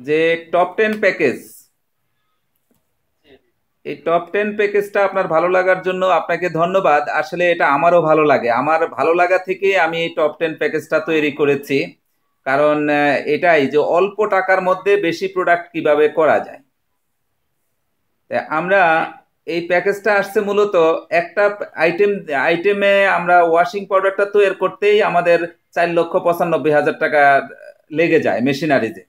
যে top ten package এই top ten প্যাকেজটা আপনার ভালো লাগার জন্য আপনাকে ধন্যবাদ। আসলে এটা আমারও ভালো লাগে। আমার ভালো লাগা থেকে আমি এই টপ টেন প্যাকেজটা তৈরি করেছি। কারণ এটাই যে অল্প টাকার মধ্যে বেশি প্রোডাক্ট কীভাবে করা যায়। তা আমরা এই প্যাকেজটা আসছে মূলত একটা আইটেম আইটেমে আমরা ওয়াশিং পাউডারটা তৈরি করতেই আমাদের চার লক্ষ পঁচানব্বই হাজার টাকা লেগে যায় মেশিনারিতে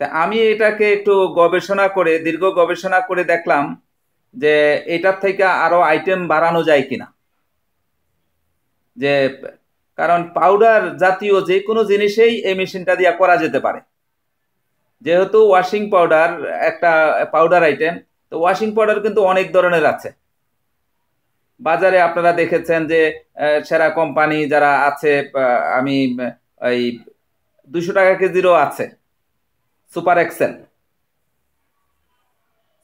তা আমি এটাকে একটু গবেষণা করে, দীর্ঘ গবেষণা করে দেখলাম যে এটার থেকে আরও আইটেম বাড়ানো যায় কিনা। যে কারণ পাউডার জাতীয় যে কোনো জিনিসেই এই মেশিনটা দিয়ে করা যেতে পারে। যেহেতু ওয়াশিং পাউডার একটা পাউডার আইটেম তো ওয়াশিং পাউডার কিন্তু অনেক ধরনের আছে। বাজারে আপনারা দেখেছেন যে সেরা কোম্পানি যারা আছে আমি, এই দুশো টাকা কেজিরও আছে। Super Excel.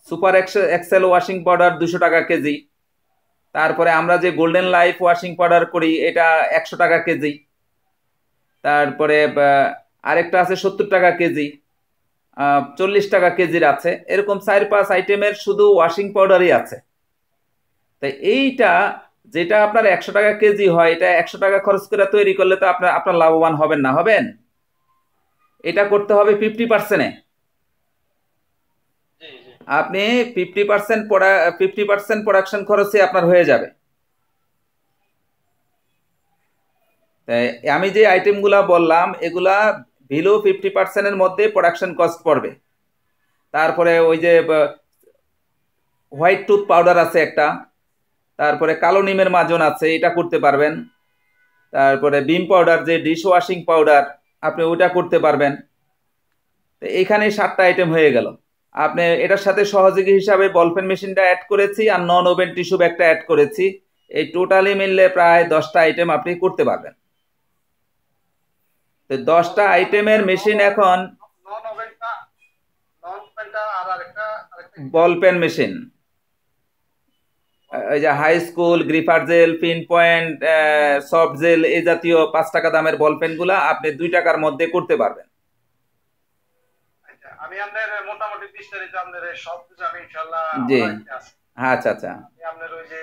Super Excel washing powder দুশো টাকা কেজি। তারপরে আমরা যে গোল্ডেন লাইফ ওয়াশিং পাউডার করি, এটা একশো টাকা কেজি। তারপরে আরেকটা আছে সত্তর টাকা কেজি। চল্লিশ টাকা কেজির আছে। এরকম চার পাঁচ আইটেমের শুধু ওয়াশিং পাউডারই আছে। তাই এইটা যেটা আপনার একশো টাকা কেজি হয়, এটা একশো টাকা খরচ করে তৈরি করলে তো আপনার আপনার লাভবান হবেন না। হবেন? এটা করতে হবে ফিফটি পার্সেন্টে আপনি fifty percent fifty percent production খরচে আপনার হয়ে যাবে। তাই আমি যে আইটেমগুলা বললাম এগুলা ভিলো ফিফটি পার্সেন্টের মধ্যে প্রোডাকশন কস্ট পড়বে। তারপরে ওই যে হোয়াইট টুথ পাউডার আছে একটা তারপরে কালো নিমের মাজন আছে এটা করতে পারবেন। তারপরে বিম পাউডার যে ডিশ ওয়াশিং পাউডার আপনি ওটা করতে পারবেন। তো এইখানে সাতটা আইটেম হয়ে গেল। আপনি এটার সাথে সহযোগী হিসাবে বলপেন মেশিনটা অ্যাড করেছি আর নন ওভেন টিস্যু ব্যাগটা অ্যাড করেছি। এই টোটালি মিললে প্রায় দশটা আইটেম আপনি করতে পারবেন। তো দশটা আইটেমের মেশিন এখন বল পেন মেশিন। এই যে high school gripper gel pin point soft gel এই জাতীয় পাঁচ টাকা দামের বল পেনগুলা আপনি দুই টাকার মধ্যে করতে পারবেন আচ্ছা, আমি আপনার মোটামুটি বিস্তারিত আপনার সব কিছু আমি জি। হ্যাঁ আচ্ছা আচ্ছা আপনার ওই যে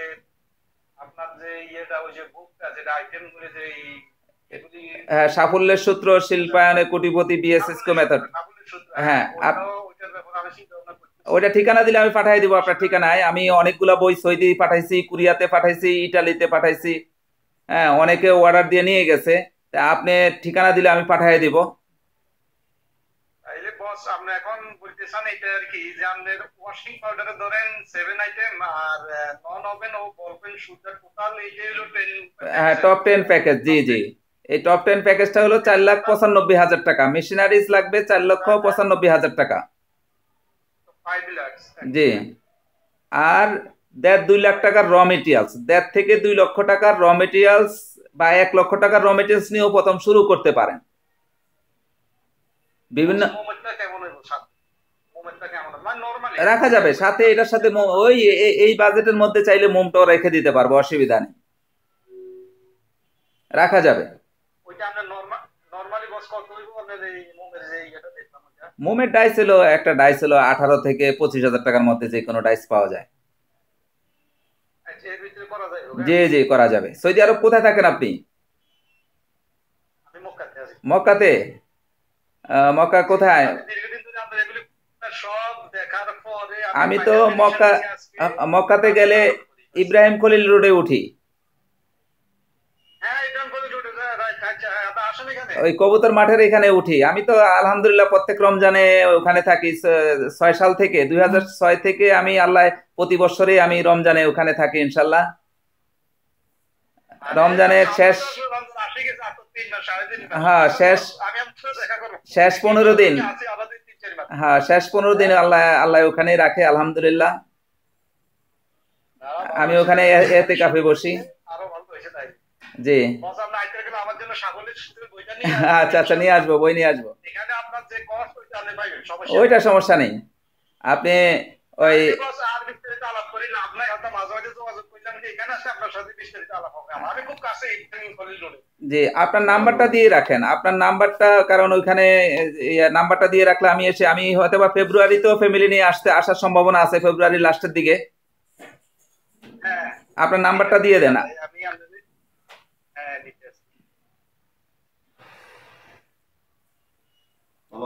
আপনার যে ইয়েটা ওই যে বুকটা যেটা আইটেমগুলো যে হ্যাঁ সাফল্যের সূত্র শিল্পায়নে কোটিপতি বিএসএসকো মেথড হ্যাঁ, ওইটার ব্যাপারে আমি চিন্তা ভাবনা। ওইটা ঠিকানা দিলে আমি পাঠিয়ে দিব আপনার ঠিকানায়। আমি অনেকগুলা বই সৌদি পাঠাইছি কুরিয়াতে পাঠাইছি ইটালিতে পাঠাইছি। হ্যাঁ অনেকে অর্ডার দিয়ে নিয়ে গেছে। তা আপনি ঠিকানা দিলে আমি পাঠিয়ে দিব। বস আপনি এখন বলতেছেন এটা আর কি যে আপনার ওয়াশিং পাউডারে ধরেন সেভেন আইটেম আর নন ওভেন ও বলপেন সুগার টোটাল এইটা হলো টেন হ্যাঁ টপ টেন প্যাকেজ জি জি। এই টপ টেন প্যাকেজটা হলো চার লাখ পঁচানব্বই হাজার টাকা। মেশিনারিজ লাগবে চার লক্ষ পঁচানব্বই হাজার টাকা। জি। আর দেড় দুই লাখ টাকার র মেটেরিয়ালস দেড় থেকে দুই লক্ষ টাকার র মেটেরিয়ালস বা এক লক্ষ টাকার র মেটেরিয়ালস নিয়েও প্রথম শুরু করতে পারেন। বিভিন্ন হবে? মানে রাখা যাবে সাথে এটার সাথে ওই এই বাজেটের মধ্যে চাইলে মোমটাও রেখে দিতে পারব অসুবিধা নেই। রাখা যাবে। ওইটা আপনার নরমাল নরমালি বস কত হইব? আপনার এই মোমের যে মোমের ডাইস হলো একটা ডাইস হলো আঠারো থেকে পঁচিশ হাজার টাকার মধ্যে যে কোনো ডাইস পাওয়া যায়। জি জি করা যাবে। সৌদি আরব কোথায় থাকেন আপনি? মক্কাতে মক্কা কোথায়? আমি তো মক্কা মক্কাতে গেলে ইব্রাহিম খলিল রোডে উঠি হ্যাঁ ইব্রাহিম কলেজ রোডে রাইট আচ্ছা হ্যাঁ, আপনি আসেন এখানে ওই কবুতর মাঠের এখানে উঠি আমি তো আলহামদুলিল্লাহ প্রত্যেক রমজানে ওখানে থাকি ছয় সাল থেকে দুই হাজার ছয় থেকে আমি আল্লাহ প্রতি বছরে আমি রমজানে ওখানে থাকি ইনশাল্লাহ রমজানের শেষ। হ্যাঁ, শেষ-। শেষ পনেরো দিন। হ্যাঁ শেষ পনেরো দিন আল্লাহ আল্লাহ ওখানে রাখে আলহামদুলিল্লাহ আমি ওখানে এতে কাফে বসি নিয়ে আচ্ছা আচ্ছা নিয়ে আসব বই নিয়ে আসব। আপনার ওইটা সমস্যা নেই। আপনি ওই জি আপনার নাম্বারটা দিয়ে রাখেন। আপনার নাম্বারটা কারণ ওইখানে নাম্বারটা দিয়ে রাখলে আমি এসে আমি হয়তো বা ফেব্রুয়ারিতেও ফ্যামিলি নিয়ে আসতে আসার সম্ভাবনা আছে ফেব্রুয়ারির লাস্টের দিকে। হ্যাঁ। আপনার নাম্বারটা দিয়ে দেন আমি আপনাদের হ্যাঁ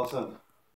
দিতে আসছি ভালো আছেন